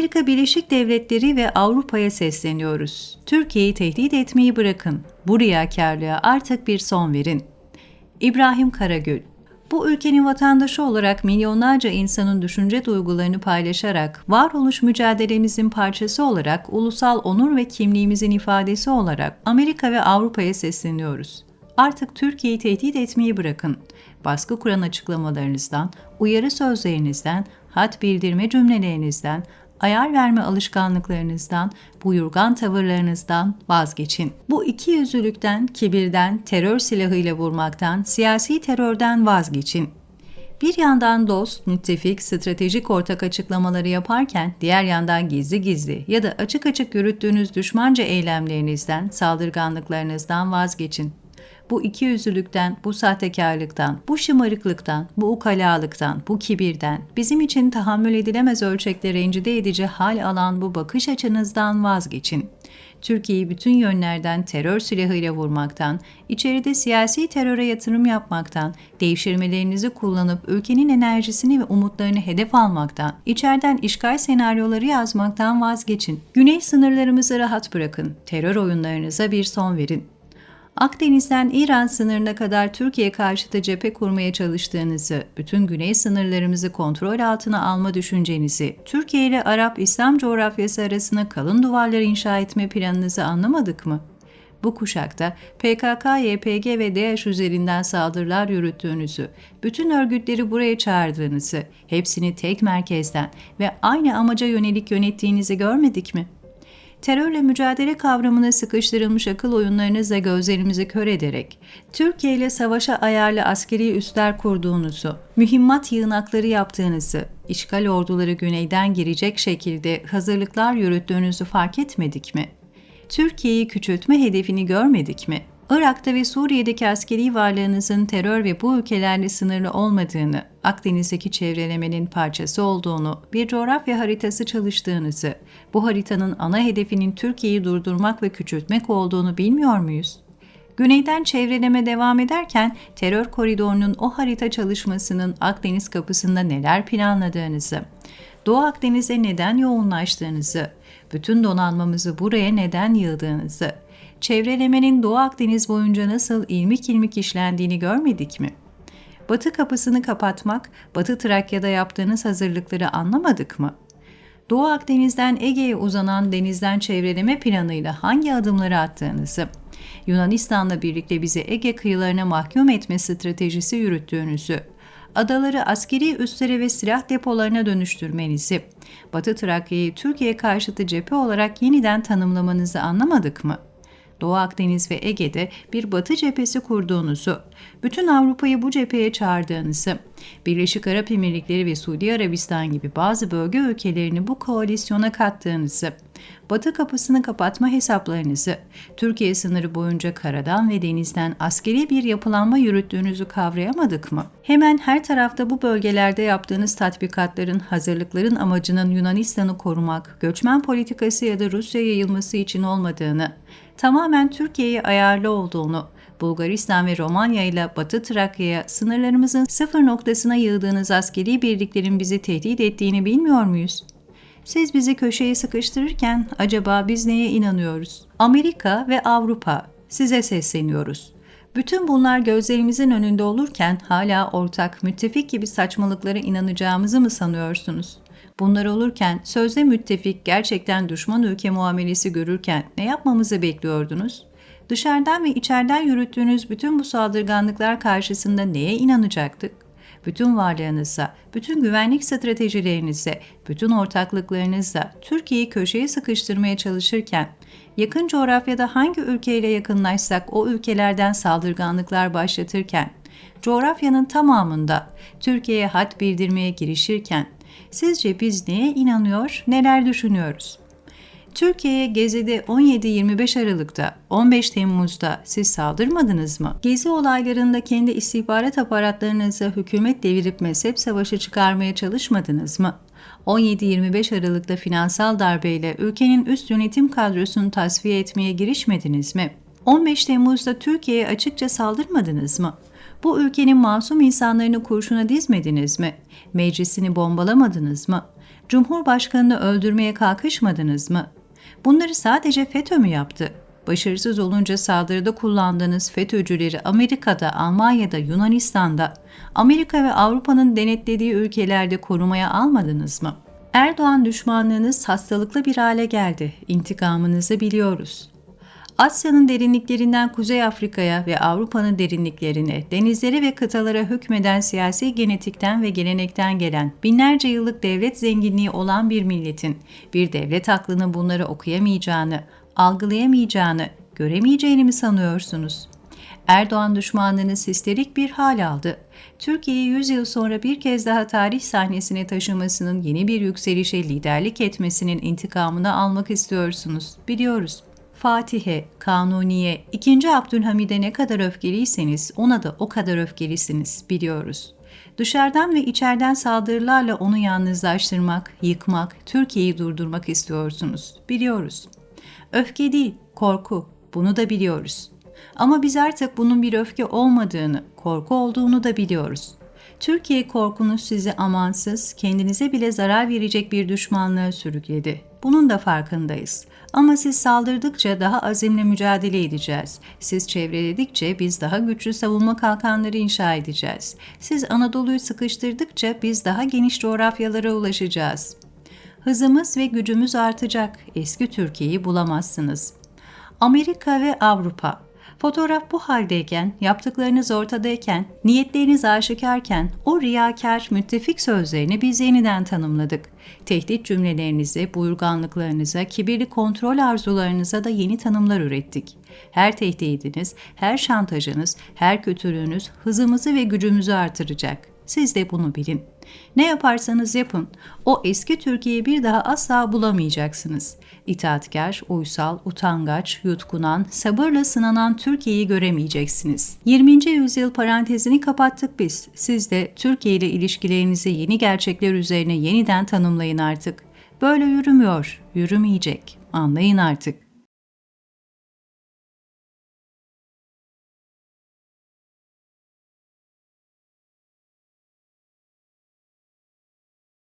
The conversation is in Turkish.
Amerika Birleşik Devletleri ve Avrupa'ya sesleniyoruz. Türkiye'yi tehdit etmeyi bırakın. Bu riyakarlığa artık bir son verin. İbrahim Karagül bu ülkenin vatandaşı olarak milyonlarca insanın düşünce duygularını paylaşarak, varoluş mücadelemizin parçası olarak, ulusal onur ve kimliğimizin ifadesi olarak Amerika ve Avrupa'ya sesleniyoruz. Artık Türkiye'yi tehdit etmeyi bırakın. Baskı kuran açıklamalarınızdan, uyarı sözlerinizden, hat bildirme cümlelerinizden, ayar verme alışkanlıklarınızdan, buyurgan tavırlarınızdan vazgeçin. Bu iki yüzlülükten, kibirden, terör silahıyla vurmaktan, siyasi terörden vazgeçin. Bir yandan dost, müttefik, stratejik ortak açıklamaları yaparken diğer yandan gizli gizli ya da açık açık yürüttüğünüz düşmanca eylemlerinizden, saldırganlıklarınızdan vazgeçin bu iki yüzlülükten, bu sahtekarlıktan, bu şımarıklıktan, bu ukalalıktan, bu kibirden, bizim için tahammül edilemez ölçekte rencide edici hal alan bu bakış açınızdan vazgeçin. Türkiye'yi bütün yönlerden terör silahıyla vurmaktan, içeride siyasi teröre yatırım yapmaktan, devşirmelerinizi kullanıp ülkenin enerjisini ve umutlarını hedef almaktan, içeriden işgal senaryoları yazmaktan vazgeçin. Güney sınırlarımızı rahat bırakın, terör oyunlarınıza bir son verin. Akdeniz'den İran sınırına kadar Türkiye karşıtı cephe kurmaya çalıştığınızı, bütün güney sınırlarımızı kontrol altına alma düşüncenizi, Türkiye ile Arap-İslam coğrafyası arasına kalın duvarlar inşa etme planınızı anlamadık mı? Bu kuşakta PKK, YPG ve DAEŞ üzerinden saldırılar yürüttüğünüzü, bütün örgütleri buraya çağırdığınızı, hepsini tek merkezden ve aynı amaca yönelik yönettiğinizi görmedik mi?'' Terörle mücadele kavramına sıkıştırılmış akıl oyunlarınızla gözlerimizi kör ederek, Türkiye ile savaşa ayarlı askeri üsler kurduğunuzu, mühimmat yığınakları yaptığınızı, işgal orduları güneyden girecek şekilde hazırlıklar yürüttüğünüzü fark etmedik mi? Türkiye'yi küçültme hedefini görmedik mi? Irak'ta ve Suriye'deki askeri varlığınızın terör ve bu ülkelerle sınırlı olmadığını, Akdeniz'deki çevrelemenin parçası olduğunu, bir coğrafya haritası çalıştığınızı, bu haritanın ana hedefinin Türkiye'yi durdurmak ve küçültmek olduğunu bilmiyor muyuz? Güneyden çevreleme devam ederken terör koridorunun o harita çalışmasının Akdeniz kapısında neler planladığınızı, Doğu Akdeniz'e neden yoğunlaştığınızı, bütün donanmamızı buraya neden yığdığınızı, çevrelemenin Doğu Akdeniz boyunca nasıl ilmik ilmik işlendiğini görmedik mi? Batı kapısını kapatmak, Batı Trakya'da yaptığınız hazırlıkları anlamadık mı? Doğu Akdeniz'den Ege'ye uzanan denizden çevreleme planıyla hangi adımları attığınızı, Yunanistan'la birlikte bizi Ege kıyılarına mahkum etme stratejisi yürüttüğünüzü, adaları askeri üslere ve silah depolarına dönüştürmenizi, Batı Trakya'yı Türkiye karşıtı cephe olarak yeniden tanımlamanızı anlamadık mı?'' Doğu Akdeniz ve Ege'de bir batı cephesi kurduğunuzu, bütün Avrupa'yı bu cepheye çağırdığınızı, Birleşik Arap Emirlikleri ve Suudi Arabistan gibi bazı bölge ülkelerini bu koalisyona kattığınızı, Batı kapısını kapatma hesaplarınızı, Türkiye sınırı boyunca karadan ve denizden askeri bir yapılanma yürüttüğünüzü kavrayamadık mı? Hemen her tarafta bu bölgelerde yaptığınız tatbikatların, hazırlıkların amacının Yunanistan'ı korumak, göçmen politikası ya da Rusya yayılması için olmadığını, tamamen Türkiye'ye ayarlı olduğunu, Bulgaristan ve Romanya ile Batı Trakya'ya sınırlarımızın sıfır noktasına yığdığınız askeri birliklerin bizi tehdit ettiğini bilmiyor muyuz? Siz bizi köşeye sıkıştırırken acaba biz neye inanıyoruz? Amerika ve Avrupa size sesleniyoruz. Bütün bunlar gözlerimizin önünde olurken hala ortak, müttefik gibi saçmalıklara inanacağımızı mı sanıyorsunuz? Bunlar olurken sözde müttefik gerçekten düşman ülke muamelesi görürken ne yapmamızı bekliyordunuz? Dışarıdan ve içeriden yürüttüğünüz bütün bu saldırganlıklar karşısında neye inanacaktık? Bütün varlığınızla, bütün güvenlik stratejilerinizle, bütün ortaklıklarınızla Türkiye'yi köşeye sıkıştırmaya çalışırken, yakın coğrafyada hangi ülkeyle yakınlaşsak o ülkelerden saldırganlıklar başlatırken, coğrafyanın tamamında Türkiye'ye hat bildirmeye girişirken, sizce biz neye inanıyor, neler düşünüyoruz? Türkiye'ye Gezi'de 17-25 Aralık'ta, 15 Temmuz'da siz saldırmadınız mı? Gezi olaylarında kendi istihbarat aparatlarınızla hükümet devirip mezhep savaşı çıkarmaya çalışmadınız mı? 17-25 Aralık'ta finansal darbeyle ülkenin üst yönetim kadrosunu tasfiye etmeye girişmediniz mi? 15 Temmuz'da Türkiye'ye açıkça saldırmadınız mı? Bu ülkenin masum insanlarını kurşuna dizmediniz mi? Meclisini bombalamadınız mı? Cumhurbaşkanını öldürmeye kalkışmadınız mı? Bunları sadece FETÖ mü yaptı? Başarısız olunca saldırıda kullandığınız FETÖ'cüleri Amerika'da, Almanya'da, Yunanistan'da, Amerika ve Avrupa'nın denetlediği ülkelerde korumaya almadınız mı? Erdoğan düşmanlığınız hastalıklı bir hale geldi. İntikamınızı biliyoruz. Asya'nın derinliklerinden Kuzey Afrika'ya ve Avrupa'nın derinliklerine, denizlere ve kıtalara hükmeden siyasi genetikten ve gelenekten gelen binlerce yıllık devlet zenginliği olan bir milletin, bir devlet aklının bunları okuyamayacağını, algılayamayacağını, göremeyeceğini mi sanıyorsunuz? Erdoğan düşmanlığınız histerik bir hal aldı. Türkiye'yi 100 yıl sonra bir kez daha tarih sahnesine taşımasının yeni bir yükselişe liderlik etmesinin intikamını almak istiyorsunuz. Biliyoruz. Fatih'e, Kanuni'ye, 2. Abdülhamid'e ne kadar öfkeliyseniz ona da o kadar öfkelisiniz, biliyoruz. Dışarıdan ve içeriden saldırılarla onu yalnızlaştırmak, yıkmak, Türkiye'yi durdurmak istiyorsunuz, biliyoruz. Öfke değil, korku, bunu da biliyoruz. Ama biz artık bunun bir öfke olmadığını, korku olduğunu da biliyoruz. Türkiye korkunuz sizi amansız, kendinize bile zarar verecek bir düşmanlığa sürükledi. Bunun da farkındayız. Ama siz saldırdıkça daha azimle mücadele edeceğiz. Siz çevreledikçe biz daha güçlü savunma kalkanları inşa edeceğiz. Siz Anadolu'yu sıkıştırdıkça biz daha geniş coğrafyalara ulaşacağız. Hızımız ve gücümüz artacak. Eski Türkiye'yi bulamazsınız. Amerika ve Avrupa Fotoğraf bu haldeyken, yaptıklarınız ortadayken, niyetleriniz aşikarken o riyakar müttefik sözlerini biz yeniden tanımladık. Tehdit cümlelerinize, buyurganlıklarınıza, kibirli kontrol arzularınıza da yeni tanımlar ürettik. Her tehdidiniz, her şantajınız, her kötülüğünüz hızımızı ve gücümüzü artıracak. Siz de bunu bilin. Ne yaparsanız yapın, o eski Türkiye'yi bir daha asla bulamayacaksınız. İtaatkar, uysal, utangaç, yutkunan, sabırla sınanan Türkiye'yi göremeyeceksiniz. 20. yüzyıl parantezini kapattık biz. Siz de Türkiye ile ilişkilerinizi yeni gerçekler üzerine yeniden tanımlayın artık. Böyle yürümüyor, yürümeyecek. Anlayın artık.